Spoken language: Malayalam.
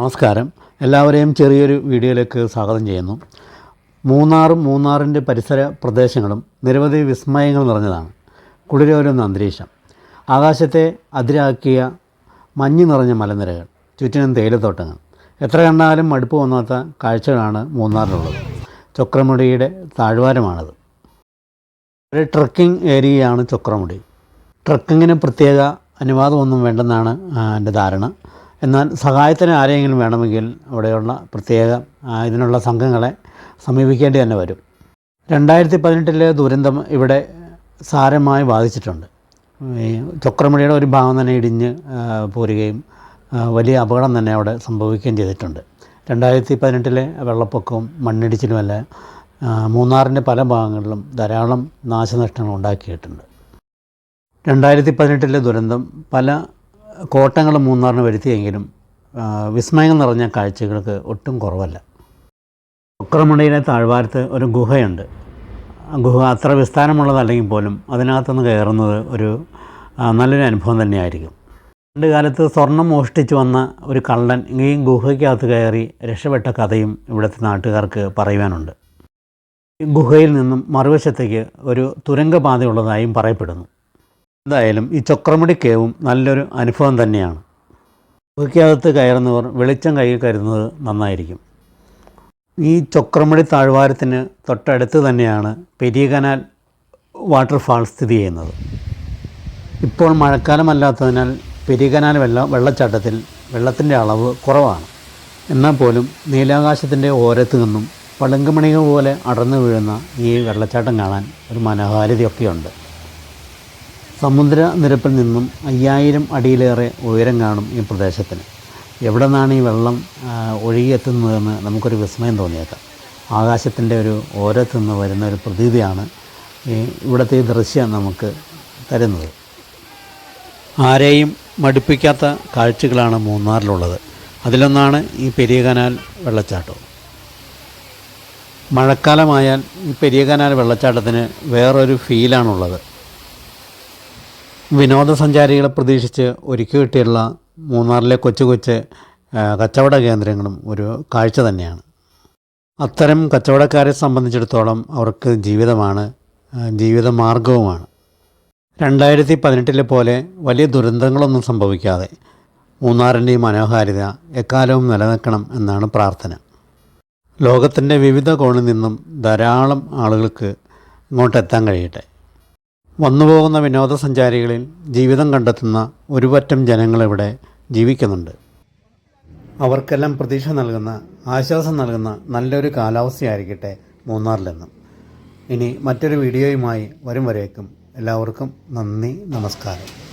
നമസ്കാരം. എല്ലാവരെയും ചെറിയൊരു വീഡിയോയിലേക്ക് സ്വാഗതം ചെയ്യുന്നു. മൂന്നാറും മൂന്നാറിന്റെ പരിസര പ്രദേശങ്ങളും നിരവധി വിസ്മയങ്ങൾ നിറഞ്ഞതാണ്. കുളിരോരുന്ന അന്തരീക്ഷം. ആകാശത്തെ അതിരാക്കിയ മഞ്ഞ് നിറഞ്ഞ മലനിരകൾ ചുറ്റിനും തേയിലത്തോട്ടങ്ങൾ. എത്ര കണ്ടാലും മടുപ്പ് വന്നാത്ത കാഴ്ചകളാണ് മൂന്നാറിലുള്ളത്. ചൊക്രമുടിയുടെ താഴ്വാരമാണത്. ഒരു ട്രക്കിംഗ് ഏരിയയാണ് ചൊക്രമുടി. ട്രക്കിങ്ങിന് പ്രത്യേക അനുവാദമൊന്നും വേണ്ടെന്നാണ് എന്റെ ധാരണ. എന്നാൽ സഹായത്തിന് ആരെങ്കിലും വേണമെങ്കിൽ അവിടെയുള്ള പ്രത്യേക ഇതിനുള്ള സംഘങ്ങളെ സമീപിക്കേണ്ടി തന്നെ വരും. രണ്ടായിരത്തി പതിനെട്ടിലെ ദുരന്തം ഇവിടെ സാരമായി ബാധിച്ചിട്ടുണ്ട്. ഈ ചക്രമുടിയുടെ ഒരു ഭാഗം തന്നെ ഇടിഞ്ഞ് പോരുകയും വലിയ അപകടം തന്നെ അവിടെ സംഭവിക്കുകയും ചെയ്തിട്ടുണ്ട്. രണ്ടായിരത്തി പതിനെട്ടിലെ വെള്ളപ്പൊക്കവും മണ്ണിടിച്ചിലുമല്ല മൂന്നാറിന്റെ പല ഭാഗങ്ങളിലും ധാരാളം നാശനഷ്ടങ്ങൾ ഉണ്ടാക്കിയിട്ടുണ്ട്. രണ്ടായിരത്തി പതിനെട്ടിലെ ദുരന്തം പല കോട്ടങ്ങളും മൂന്നാറിന് വരുത്തിയെങ്കിലും വിസ്മയങ്ങൾ വിസ്മയം നിറഞ്ഞ കാഴ്ചകൾക്ക് ഒട്ടും കുറവല്ല. ചക്രമുടിയിലെ താഴ്വാരത്ത് ഒരു ഗുഹയുണ്ട്. ഗുഹ അത്ര വിസ്താരമുള്ളതല്ലെങ്കിൽ പോലും അതിനകത്തുനിന്ന് കയറുന്നത് ഒരു നല്ലൊരു അനുഭവം തന്നെയായിരിക്കും. പണ്ട് കാലത്ത് സ്വർണം മോഷ്ടിച്ചു വന്ന ഒരു കള്ളൻ ഈ ഗുഹയ്ക്കകത്ത് കയറി രക്ഷപ്പെട്ട കഥയും ഇവിടുത്തെ നാട്ടുകാർക്ക് പറയുവാനുണ്ട്. ഗുഹയിൽ നിന്നും മറുവശത്തേക്ക് ഒരു തുരങ്കപാതയുള്ളതായും പറയപ്പെടുന്നു. എന്തായാലും ഈ ചക്രമുടി കേവും നല്ലൊരു അനുഭവം തന്നെയാണ്. ഗുഹയ്ക്കകത്ത് കയറുന്നവർ വെളിച്ചം കയ്യിൽ കരുതുന്നത് നന്നായിരിക്കും. ഈ ചൊക്രമുടി താഴ്വാരത്തിന് തൊട്ടടുത്ത് തന്നെയാണ് പെരിയ കനാൽ വാട്ടർഫാൾ സ്ഥിതി ചെയ്യുന്നത്. ഇപ്പോൾ മഴക്കാലമല്ലാത്തതിനാൽ പെരിയ കനാൽ വെള്ള വെള്ളച്ചാട്ടത്തിൽ വെള്ളത്തിന്റെ അളവ് കുറവാണ്. എന്നാൽ പോലും നീലാകാശത്തിന്റെ ഓരത്ത് നിന്നും പളുങ്കുമണികൾ പോലെ അടർന്നു വീഴുന്ന ഈ വെള്ളച്ചാട്ടം കാണാൻ ഒരു മനോഹാരിതയൊക്കെയുണ്ട്. സമുദ്ര നിരപ്പിൽ നിന്നും അയ്യായിരം അടിയിലേറെ ഉയരം കാണും ഈ പ്രദേശത്തിന്. എവിടെ നിന്നാണ് ഈ വെള്ളം ഒഴുകിയെത്തുന്നതെന്ന് നമുക്കൊരു വിസ്മയം തോന്നിയേക്കാം. ആകാശത്തിന്റെ ഒരു ഓരത്ത് നിന്ന് വരുന്ന ഒരു പ്രതീതിയാണ് ഈ ഇവിടുത്തെ ഈ ദൃശ്യം നമുക്ക് തരുന്നത്. ആരെയും മടുപ്പിക്കാത്ത കാഴ്ചകളാണ് മൂന്നാറിലുള്ളത്. അതിലൊന്നാണ് ഈ പെരിയ കനാൽ വെള്ളച്ചാട്ടം. മഴക്കാലമായാൽ ഈ പെരിയ കനാൽ വെള്ളച്ചാട്ടത്തിന് വേറൊരു ഫീലാണുള്ളത്. വിനോദസഞ്ചാരികളെ പ്രതീക്ഷിച്ച് ഒരുക്കി കിട്ടിയുള്ള മൂന്നാറിലെ കൊച്ചു കൊച്ച് കച്ചവട കേന്ദ്രങ്ങളും ഒരു കാഴ്ച തന്നെയാണ്. അത്തരം കച്ചവടക്കാരെ സംബന്ധിച്ചിടത്തോളം അവർക്ക് ജീവിതമാണ് ജീവിത മാർഗവുമാണ് രണ്ടായിരത്തി പതിനെട്ടിലെ പോലെ വലിയ ദുരന്തങ്ങളൊന്നും സംഭവിക്കാതെ മൂന്നാറിന്റെ മനോഹാരിത എക്കാലവും നിലനിൽക്കണം എന്നാണ് പ്രാർത്ഥന. ലോകത്തിന്റെ വിവിധ കോണിൽ നിന്നും ധാരാളം ആളുകൾക്ക് ഇങ്ങോട്ടെത്താൻ കഴിയട്ടെ. വന്നുപോകുന്ന വിനോദസഞ്ചാരികളിൽ ജീവിതം കണ്ടെത്തുന്ന ഒരു പറ്റം ജനങ്ങളിവിടെ ജീവിക്കുന്നുണ്ട്. അവർക്കെല്ലാം പ്രതീക്ഷ നൽകുന്ന ആശ്വാസം നൽകുന്ന നല്ലൊരു കാലാവസ്ഥയായിരിക്കട്ടെ മൂന്നാറിലെന്നും. ഇനി മറ്റൊരു വീഡിയോയുമായി വരും വരേക്കും. എല്ലാവർക്കും നന്ദി നമസ്കാരം.